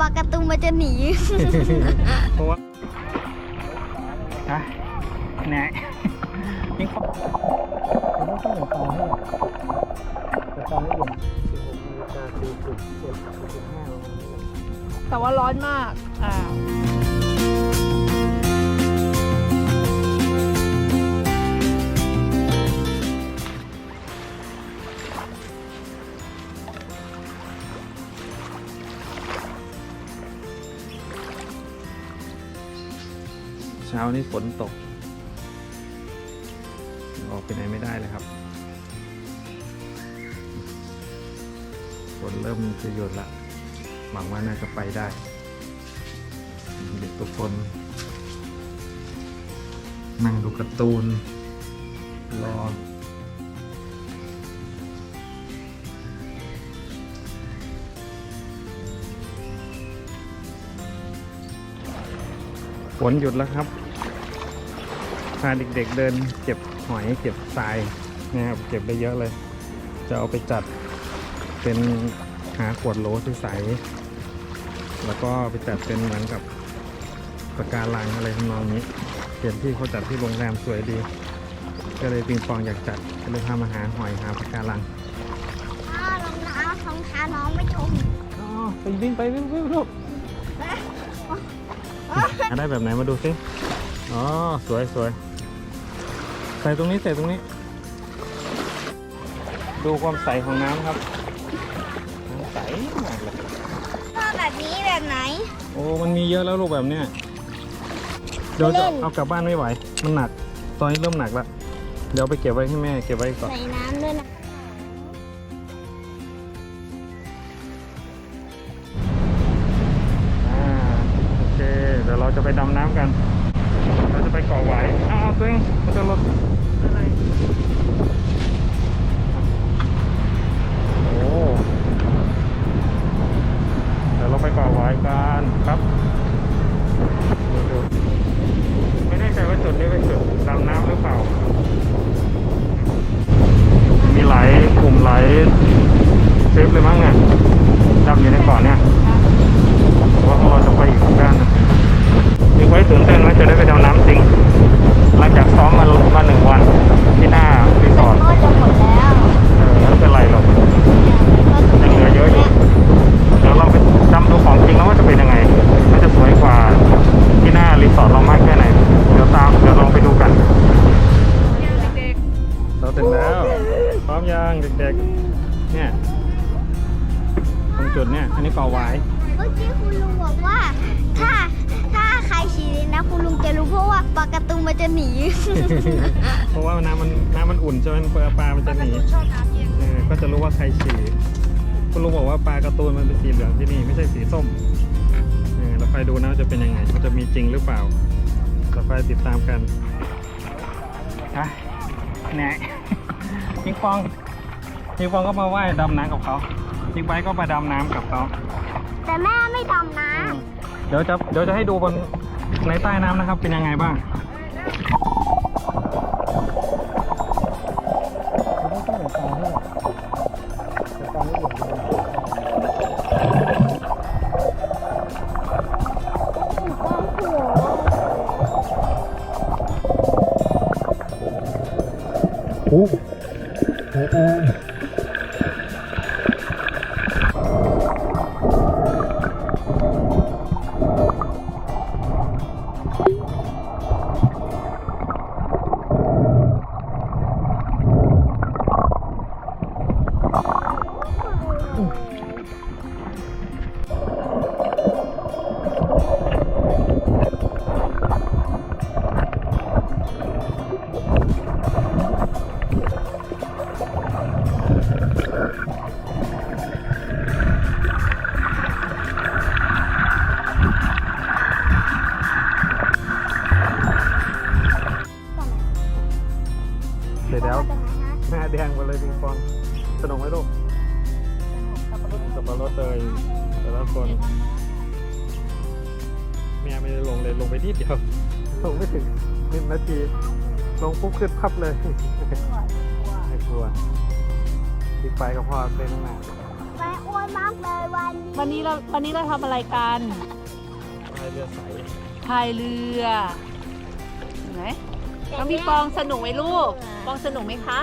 ปลาการะตูนมันจะหนี เพราะว่าฮะแหน่ยิงเขาผมต้องต้องตาให้แต่ตอนนี้อยู่สิบหกนาฬิกาสี่สิบเจ็ดสิบห้าประมาณนี้แหละแต่ว่าร้อนมาก อ่าานี้ฝนตก ออกไปไหนไม่ได้เลยครับฝนเริ่มจะหยุดละหวังว่าน่าจะไปได้เด็กทุกคน นั่งดูการ์ตูน รอฝนหยุดแล้วครับ พาเด็กๆเดินเก็บหอยเก็บทรายนะครับเก็บไปเยอะเลย จะเอาไปจัดเป็นหาขวดโหลใสๆแล้วก็ไปจัดเป็นเหมือนกับปะการังอะไรทำนองนี้เปลี่ยนที่เขาจัดที่โรงแรมสวยดี ก็เลยปิงปองอยากจัดก็เลยพามาหาหอยหาปะการังอ้าวรองเท้ารองเท้าน้องไม่ชมอ๋อไปวิ่งไปวิ่งวิ่งลูกหาได้แบบไหนมาดูสิอ๋อสวยสวย ใส่ตรงนี้ใส่ตรงนี้ ดูความใสของน้ำครับน้ำใสมากเลยชอบแบบนี้แบบไหน โอ้มันมีเยอะแล้วลูกแบบเนี้ยเดี๋ยวเล่จะนเอากลับบ้านไม่ไหว มันหนัก ตอนนี้เริ่มหนักแล้วเดี๋ยวเอาไปเก็บไว้ให้แม่เก็บไว้ก่อน ใส่น้ำด้วยนะอ่าโอเคเดี๋ยวเราจะไปดำน้ำกันเราจะ ไปเกาะไหวายอ้าวตัวเองมันจะลดอะไรโอ้เดี๋ยวเราไปเกาะไหวายกันครับดูไม่แน่ใจว่าจุดนี้เป็นจุดดำน้ำหรือเปล่า มีหลายกลุ่มหลายทริปเลยมั้งเนี่ยดำอยู่ในเกาะเนี่ยว่าเราจะไปอีกด้าน ไว้ตื่นเต้นว่าจะได้ไปดำน้ำจริง หลังจากซ้อมมามาหนึ่งวันที่หน้ารีสอร์ทก็จะหมดแล้วเออไม่เป็นไรหรอกยังเหลือเยอะอยู่เดี๋ยวเราไปดำดูของจริงแล้วว่าจะเป็นยังไงมันจะสวยกว่าที่หน้ารีสอร์ทเรามากแค่ไหน นมันจะหนี เพราะว่าน้ำมันน้ำมันอุ่นใช่ไหมปลาปลา มันจะหนีชอบน้ำเย็นเออก็จะรู้ว่าใครฉี่คุณลุงบอกว่าปลาการ์ตูนมันเป็นสีเหลืองที่นี่ไม่ใช่สีส้มเออเราไปดูนะว่าจะเป็นยังไงมันจะมีจริงหรือเปล่าต่อไปติดตามกันฮะแหน่พิงปองพิงปองก็มาว่ายดำน้ำกับเขาพิงไบค์ก็มาดำน้ำกับเขาแต่แม่ไม่ดำน้เดี๋ยวจะเดี๋ยวจะให้ดูบนในใต้น้ำนะครับ เป็นยังไงบ้าง ต้อง สร็จแล้วำหน้าแดงหมดเลยปิงปองสนุกไหมลูกสับปะรดเลยแต่ละคนแม่ไม่ได้ลงเลยลงไปนิดเดียวลงไม่ถึงหนึ่งนาทีลงปุ๊บขึ้นพับเลยไม่กลัวพี่ไปกับพ่อเป็นข้างหน้าไปอุ้อ้วนมากเลยวันนี้วันนี้เราวันนี้เราทำอะไรกันพายเรือใสพายเรือเห็นไหม น้องพี่ปองสนุกไหมลูก ปองสนุกไหมคะ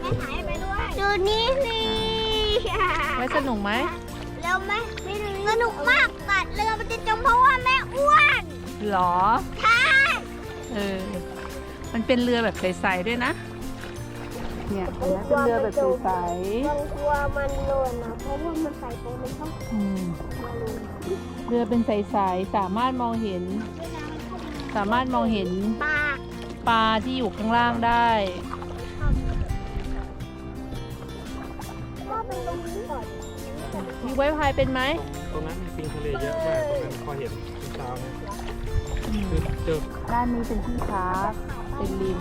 แม่หายไปด้วยดูนี่สิไว้สนุกไหมแล้วแม่สนุกมากตัดเรือมันจะจมเพราะว่าแม่อ้วนหรอใช่เออ มันเป็นเรือแบบใสๆด้วยนะ เนี่ยเห็นไหมเป็นเรือแบบใสมันกลัวมันหล่นนะเพราะว่ามันใส่ไปมันต้องๆอืมมาลงเรือเป็นใสๆสามารถมองเห็น สามารถมองเห็นปาก ปลาที่อยู่ข้างล่างได้ก็เป็นตรงนี้ก่อนมีไว้พายเป็นไหมตรงนั้นมีปิงทะเลเยอะมากตรงนั้นพอเห็นเช้าเนี่ยอืมคือเจอด้านนี้เป็นที่พักเป็นริม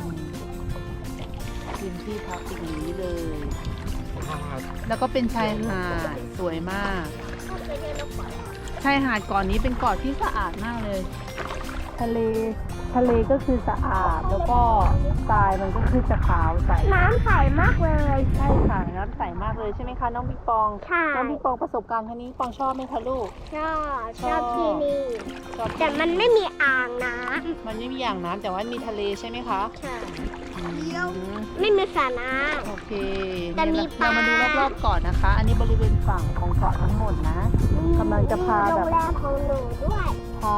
ริมที่พักตรงนี้เลยข้าวผัดแล้วก็เป็นชายหาดสวยมากก็ไปเดินลงไปชายหาดเก่อนนี้เป็นเกาะที่สะอาดมากเลย ทะเลทะเลก็คือสะอาดแล้วก็ทรายมันก็คือจะขาวใสน้ำใสมากเลย ใช่ค่ะน้ำใสมากเลยใช่ไหมคะน้องปิงปองใช่ น้องปิงปองประสบการณ์ครั้งนี้ปิงปองชอบไหมคะลูก ชอบชอบที่นี่ ชอบแต่มันไม่มีอ่างน้มันไม่มีอย่างน้ำแต่ว่ามีทะเลใช่ไหมคะำใช่อืมไม่มีสระน้ โอเคแต่มีนี่ปลาเรามาดูรอบๆเกาะนะคะ อันนี้บริเวณฝั่งของเกาะทั้งหมดนะำกำลังจะพาแบบ โรงแรมของหนูด้วย พา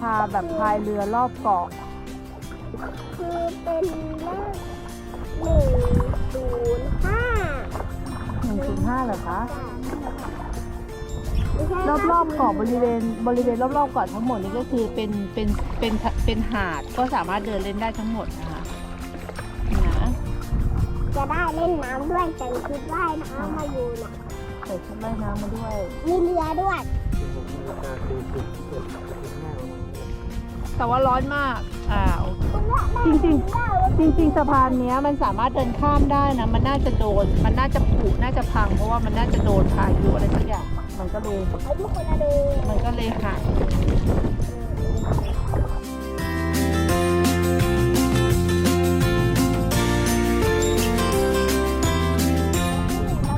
พาแบบพายเรือรอบเกาะ คือเป็นเลขหนึ่งศูนย์ห้า105เหรอคะ รอบรอบๆเกาะบริเวณบริเวณรอบรอบๆเกาะทั้งหมดนี่ก็คือเป็นเป็นเป็นเป็นหาดก็สามารถเดินเล่นได้ทั้งหมดนะคะนี่นะจะได้เล่นน้ำด้วยแต่งชุดว่ายน้ำมาอยู่น่ะใส่ชุดว่ายน้ำมาด้วยมีเรือด้วยราคาสี่สิบเอ็ด แต่ว่าร้อนมากอ่าโอเคคุณว่าแม่จริงๆได้จริง ๆ สะพานเนี้ยมันสามารถเดินข้ามได้นะ มันน่าจะโดน มันน่าจะผุน่าจะพัง เพราะว่ามันน่าจะโดนพายุอะไรสักอย่าง มันก็เลยเอาทุกคนมาดูมันก็เลยหัก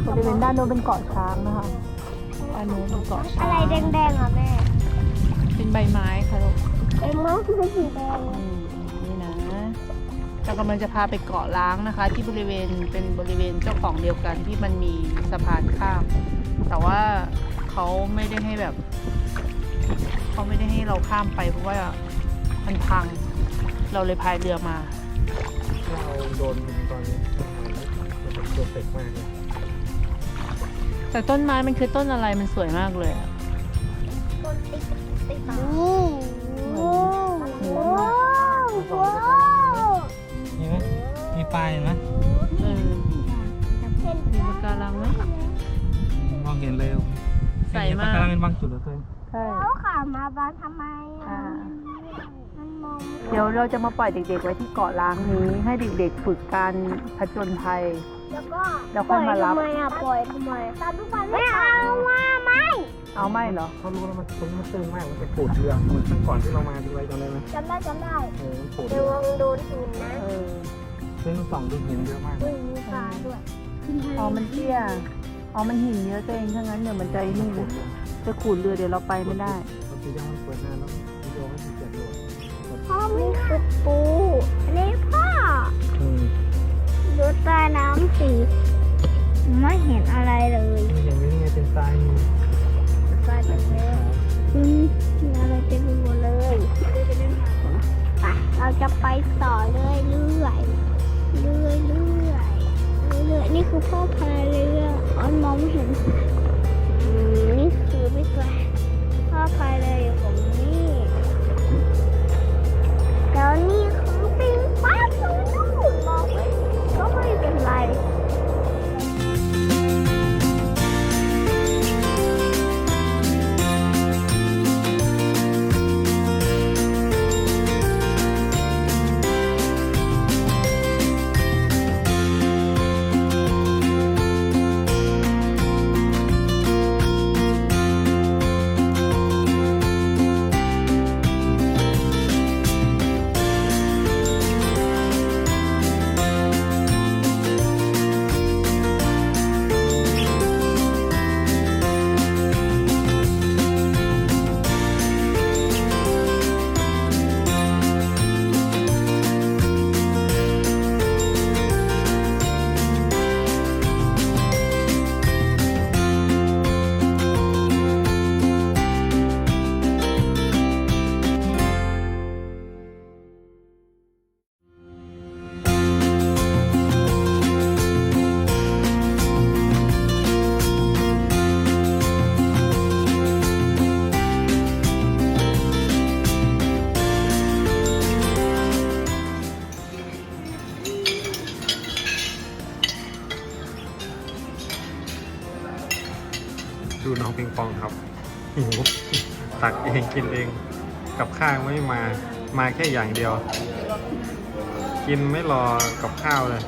บริเวณด้านโน้นเป็นเกาะช้างนะคะด้านโน้นเป็นเกาะช้างอะไรแดงๆอะแม่ เป็นใบไม้ค่ะลูก เป็นม้าคือเป็นสีแดงนี่นะเรากำลังจะพาไปเกาะล้างนะคะ ที่บริเวณเป็นบริเวณเจ้าของเดียวกันที่มันมีสะพานข้าม แต่ว่าเขาไม่ได้ให้แบบเขาไม่ได้ให้เราข้ามไปเพราะว่ามันพัง เราเลยพายเรือมา เราโดนตอนนี้มันเตัวเต็กมากเลยแต่ต้นไม้มันคือต้นอะไรมันสวยมากเลยอะต้นติ๊กติ๊กโอ้โหโอ้ โหมีไหมมีปลายเห็นไหมเออเห็นมีปะการังไหมมองเห็นเลยใสมากปะการังเป็นบางจุดเหรอเพื่อนใช่แล้วขามาบ้านทำไมอ่ามันมองเดี๋ยวเราจะมาปล่อยเด็กๆไว้ที่เกาะล้างนี้ ให้เด็กๆฝึกการผจญภัย แล้วก็แล้วค่อยมารับปล่อยทำไมอะปล่อยทำไมตามทุกวันไม่เอาว่าไม่ เอาไม่เหรอ เขารู้แล้วมันตรงนี้มันตื้นมากมันจะปูดเรือเหมือนครั้งก่อนที่เรามาดูไว้จำได้ไหมจำได้จำได้เออมันปูดเดี๋เรืยวอลองโดนหินนะเออซึ่งส่องดูหินเยอะมากอุ้ยมีปลาด้วยอ๋อมันเตี้ยอ๋อมันหินเยอะตัวเองถ้างั้นเดี๋ยวมันจะไอ้นี่นะจะขูดเรือเดี๋ยวเราไปไม่ได้ เราจะยังมันเปิดหน้าแล้ววิดีโอไม่ติดเสียงโหลดพ่อไม่คือปู จะไปต่อเรื่อยเรื่อยเรื่อยเรื่อยเรื่อยนี่คือพ่อพายเรืออ้อมองไม่เห็น ดูน้องปิงปองครับหิวตักเองกินเอง กับข้าวไม่มา มาแค่อย่างเดียว กินไม่รอกับข้าวเลย